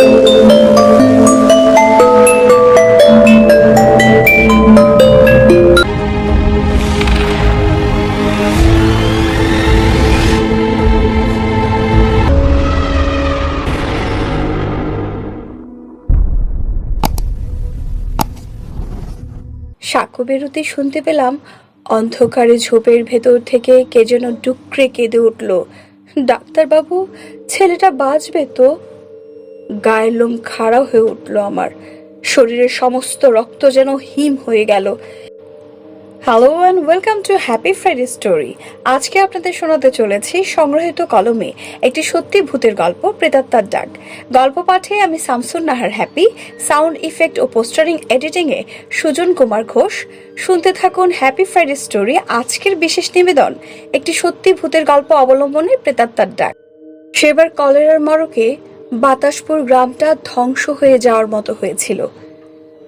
সাক্ষ্য বেরোতে শুনতে পেলাম অন্ধকারে ঝোপের ভেতর থেকে কে যেন ডুকরে কেঁদে উঠল। ডাক্তারবাবু, ছেলেটা বাঁচবে তো? গায়ের লোম খাড়া হয়ে উঠল আমার। শরীরের সমস্ত রক্ত যেন হিম হয়ে গেল। Hello and welcome to happy Friday story আজকে আপনাদের শোনাতে চলেছি সংগ্রহিত কলমে একটি সত্যি ভূতের গল্প, প্রেতাত্মার ডাক। গল্প পাঠে আমি Shamsun Nahar Happy sound effect ও পোস্টারিং এডিটিংয়ে সুজন কুমার ঘোষ। শুনতে থাকুন হ্যাপি ফ্রাইডে স্টোরি আজকের বিশেষ নিবেদন, একটি সত্যি ভূতের গল্প অবলম্বনে প্রেতাত্মার ডাক। সেবার কলেরার মরকে বাতাসপুর গ্রামটা ধ্বংস হয়ে যাওয়ার মতো হয়েছিল।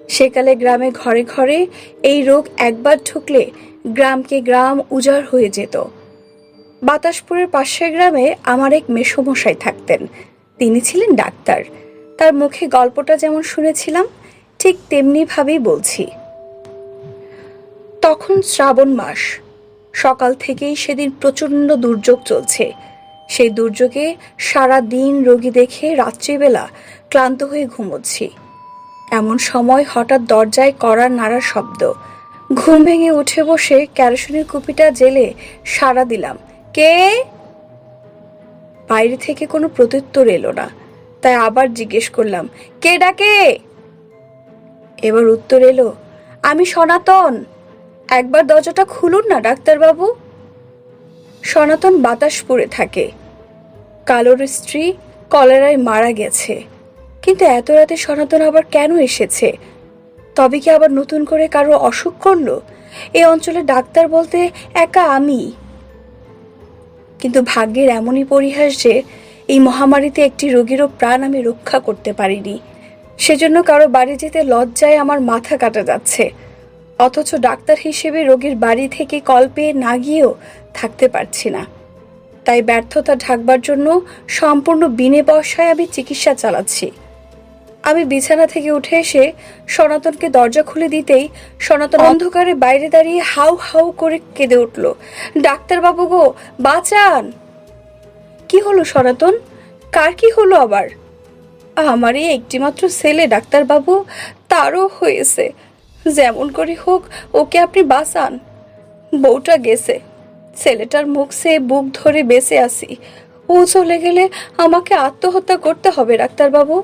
সেকালে গ্রামে ঘরে ঘরে এই রোগ একবার ঢুকলে গ্রামকে গ্রাম উজাড় হয়ে যেত। বাতাসপুরের পাশের গ্রামে আমার এক মেসমশাই থাকতেন। তিনি ছিলেন ডাক্তার। তার মুখে গল্পটা যেমন শুনেছিলাম, ঠিক তেমনি ভাবেই বলছি। তখন শ্রাবণ মাস। সকাল থেকেই সেদিন প্রচণ্ড দুর্যোগ চলছে। সেই দুর্যোগে সারা দিন রোগী দেখে রাত্রিবেলা ক্লান্ত হয়ে ঘুমোচ্ছি। এমন সময় হঠাৎ দরজায় করার নাড়ার শব্দ। ঘুম ভেঙে উঠে বসে ক্যারোসিনের কুপিটা জেলে সাড়া দিলাম। কে? বাইরে থেকে কোনো প্রত্যুত্তর এলো না। তাই আবার জিজ্ঞেস করলাম, কে ডাকে? এবার উত্তর এলো, আমি সনাতন। একবার দরজাটা খুলুন না, ডাক্তারবাবু। সনাতন বাতাস পড়ে থাকে। কালোর স্ত্রী কলেরায় মারা গেছে। কিন্তু এত রাতে সনাতন আবার কেন এসেছে? তবে কি আবার নতুন করে কারও অসুখ করল? এই অঞ্চলে ডাক্তার বলতে একা আমি। কিন্তু ভাগ্যের এমনই পরিহাস যে, এই মহামারীতে একটি রোগীরও প্রাণ আমি রক্ষা করতে পারিনি। সেজন্য কারও বাড়ি যেতে লজ্জায় আমার মাথা কাটা যাচ্ছে। অথচ ডাক্তার হিসেবে রোগীর বাড়ি থেকে কল পেয়ে না গিয়েও থাকতে পারছি না। তাই ব্যর্থতা ঢাকবার জন্য সম্পূর্ণ বিনে পয়সায় আমি চিকিৎসা চালাচ্ছি। আমি বিছানা থেকে উঠে এসে সনাতনকে দরজা খুলে দিতেই সনাতন অন্ধকারে বাইরে দাঁড়িয়ে হাউ হাউ করে কেঁদে উঠল। ডাক্তারবাবু গো বাঁচান! কি হলো সনাতন? কার কি হলো আবার? আমার আমারই একটিমাত্র ছেলে ডাক্তারবাবু তারও হয়েছে। যেমন করে হোক ওকে আপনি বাঁচান। বউটা গেছে। ছেলেটার মুখ সে বুক ধরে বেঁচে আসি ও চলে গেলে আমাকে আত্মহত্যা করতে হবে, ডাক্তারবাবু।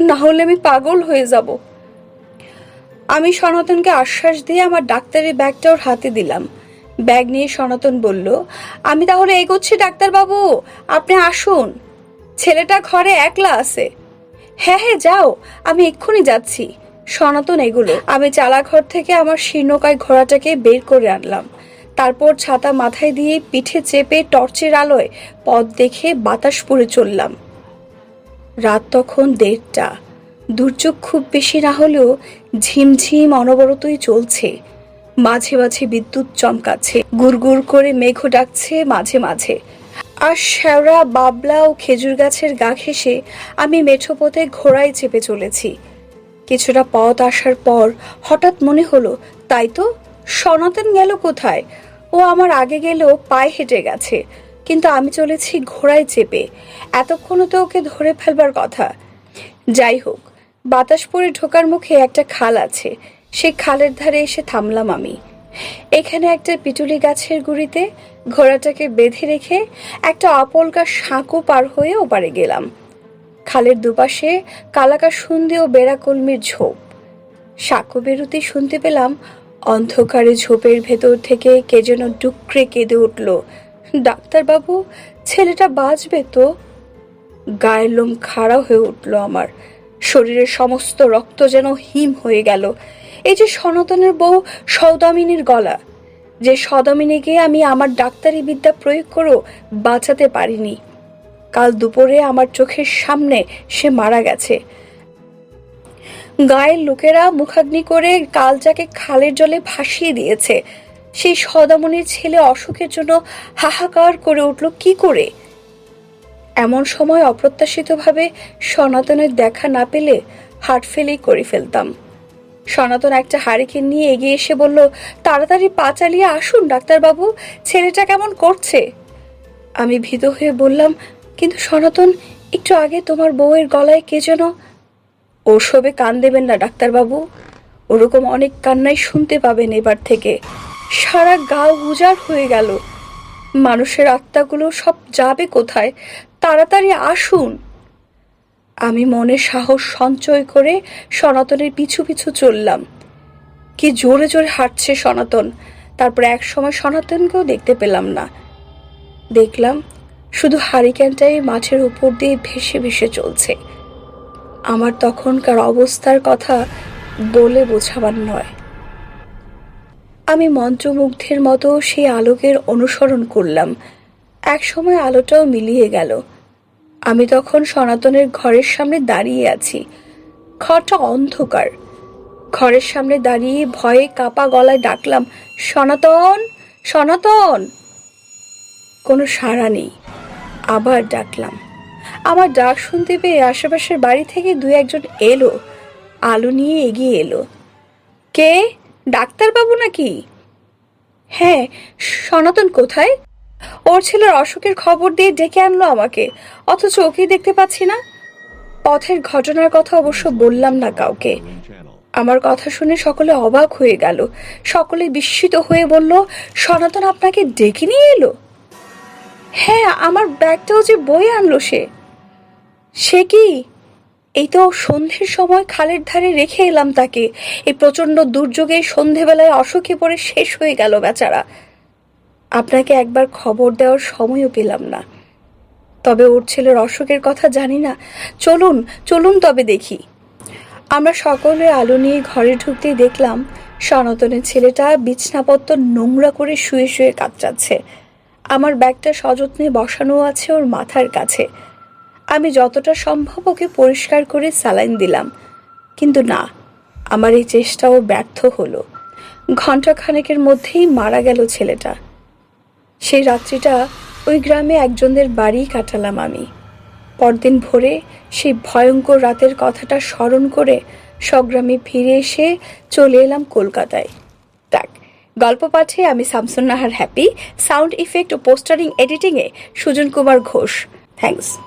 না হলে আমি পাগল হয়ে যাব। আমি সনাতনকে আশ্বাস দিয়ে আমার ডাক্তারের ব্যাগটা ওর হাতে দিলাম। ব্যাগ নিয়ে সনাতন বলল, আমি তাহলে এগোচ্ছি, ডাক্তারবাবু। আপনি আসুন। ছেলেটা ঘরে একলা আছে। হ্যাঁ হ্যাঁ যাও। আমি এক্ষুনি যাচ্ছি। সনাতন এগুলো। আমি চালাঘর থেকে আমার শীর্ণকায় ঘোড়াটাকে বের করে আনলাম। তারপর ছাতা মাথায় দিয়ে পিঠে চেপে টর্চের আলোয় পথ দেখে বাতাস পড়ে চললাম। রাত তখন দেড়টা। দুর্যোগ খুব বেশি না হলেও ঝিমঝিম অনবরতই চলছে। মাঝে মাঝে বিদ্যুৎ চমকাচ্ছে। গুড়গুড় করে মেঘ ডাকছে মাঝে মাঝে। আর শ্যাওড়া, বাবলা ও খেজুর গাছের গা ঘেঁষে আমি মেঠো পথে ঘোড়ায় চেপে চলেছি। কিছুটা পথ আসার পর হঠাৎ মনে হলো, তাই তো? সনাতন গেল কোথায়? ও আমার আগে গেলেও পায়ে হেঁটে গেছে, কিন্তু আমি চলেছি ঘোড়ায় চেপে। এতক্ষণও তো ওকে ধরে ফেলবার কথা। যাই হোক, বাতাস পড়ে ঢোকার মুখে একটা খাল আছে, সেই খালের ধারে এসে থামলাম আমি। এখানে একটা পিটুলি গাছের গুড়িতে ঘোড়াটাকে বেঁধে রেখে একটা অপলকা সাঁকো পার হয়ে ওপারে গেলাম। খালের দুপাশে কালাকা সুন্দে ও বেড়াকলমির ঝোপ। সাঁকো বেরোতে শুনতে পেলাম অন্ধকারে ঝোপের ভেতর থেকে কে যেন ডুকরে কেঁদে উঠল। ডাক্তারবাবু, ছেলেটা বাঁচবে তো? গায়ের লোম খাড়া হয়ে উঠল আমার। শরীরের সমস্ত রক্ত যেন হিম হয়ে গেল। এই যে সনাতনের বউ সৌদামিনীর গলা। যে সদামিনীকে আমি আমার ডাক্তারি বিদ্যা প্রয়োগ করেও বাঁচাতে পারিনি। কাল দুপুরে আমার চোখের সামনে সে মারা গেছে। গায়ের লোকেরা মুখাগ্নি করে কালজাকে খালের জলে ভাসিয়ে দিয়েছে। সেই সদামনির ছেলে অসুখের জন্য হাহাকার করে উঠল, কি করে? এমন সময় অপ্রত্যাশিতভাবে সনাতনের দেখা না পেলে হার্ট ফেলেই করে ফেলতাম। সনাতন একটা হারিকেন নিয়ে এগিয়ে এসে বলল, তাড়াতাড়ি পা চালিয়ে আসুন, ডাক্তারবাবু, ছেলেটা কেমন করছে? আমি ভীত হয়ে বললাম, কিন্তু সনাতন, একটু আগে তোমার বউয়ের গলায় কে যেন ওসবে কান দেবেন না ডাক্তারবাবু। ওরকম অনেক কান্নাই শুনতে পাবেন এবার থেকে। সারা গা উজাড় হয়ে গেল। মানুষের আত্মাগুলো সব যাবে কোথায়? তাড়াতাড়ি আসুন। আমি মনে সাহস সঞ্চয় করে সনাতনের পিছু পিছু চললাম। কি জোরে জোরে হাঁটছে সনাতন। তারপর এক সময় সনাতনকেও দেখতে পেলাম না। দেখলাম শুধু হারিকেনটাই মাঠের উপর দিয়ে ভেসে ভেসে চলছে। আমার তখনকার অবস্থার কথা বলে বোঝাবার নয়। আমি মন্ত্রমুগ্ধের মতো সেই আলোকের অনুসরণ করলাম। এক সময় আলোটাও মিলিয়ে গেল। আমি তখন সনাতনের ঘরের সামনে দাঁড়িয়ে আছি। ঘরটা অন্ধকার। ঘরের সামনে দাঁড়িয়ে ভয়ে কাপা গলায় ডাকলাম, সনাতন! সনাতন! কোনো সাড়া নেই। আবার ডাকলাম। আমার ডাক শুনতে পেয়ে আশেপাশের বাড়ি থেকে দু একজন এলো। আলো নিয়ে এগিয়ে এলো। কে? ডাক্তারবাবু নাকি? হ্যাঁ সনাতন কোথায়? ওর ছেলের অসুখের খবর দিয়ে ডেকে আনলো আমাকে, অথচ ওকেই দেখতে পাচ্ছি না। পথের ঘটনার কথা অবশ্য বললাম না কাউকে। আমার কথা শুনে সকলে অবাক হয়ে গেল। সকলে বিস্মিত হয়ে বলল, সনাতন আপনাকে ডেকে নিয়ে এলো? হ্যাঁ আমার ব্যাগটাও যে বয়ে আনলো সে। সে কি? এই তো সন্ধ্যের সময় খালের ধারে রেখে এলাম তাকে। এই প্রচণ্ড দুর্যোগে সন্ধেবেলায় অসুখে পড়ে শেষ হয়ে গেল বেচারা। আপনাকে একবার খবর দেওয়ার সময়ও পেলাম না। তবে ওর ছেলের অসুখের কথা জানি না। চলুন চলুন তবে দেখি। আমরা সকলে আলো নিয়ে ঘরে ঢুকতেই দেখলাম, সনাতনের ছেলেটা বিছনাপত্র নোংরা করে শুয়ে শুয়ে কাঁচাচ্ছে আমার ব্যাগটা সযত্নে বসানো আছে ওর মাথার কাছে। আমি যতটা সম্ভব ওকে পরিষ্কার করে স্যালাইন দিলাম। কিন্তু না, আমার এই চেষ্টাও ব্যর্থ হলো। ঘণ্টাখানেকের মধ্যেই মারা গেল ছেলেটা। সেই রাত্রিটা ওই গ্রামে একজনদের বাড়ি কাটালাম আমি। পরদিন ভোরে সেই ভয়ঙ্কর রাতের কথাটা স্মরণ করে স্বগ্রামে ফিরে এসে চলে এলাম কলকাতায়। দেখ, গল্প পাঠে আমি Shamsun Nahar Happy sound effect ও পোস্টারিং এডিটিংয়ে সুজন কুমার ঘোষ। থ্যাঙ্কস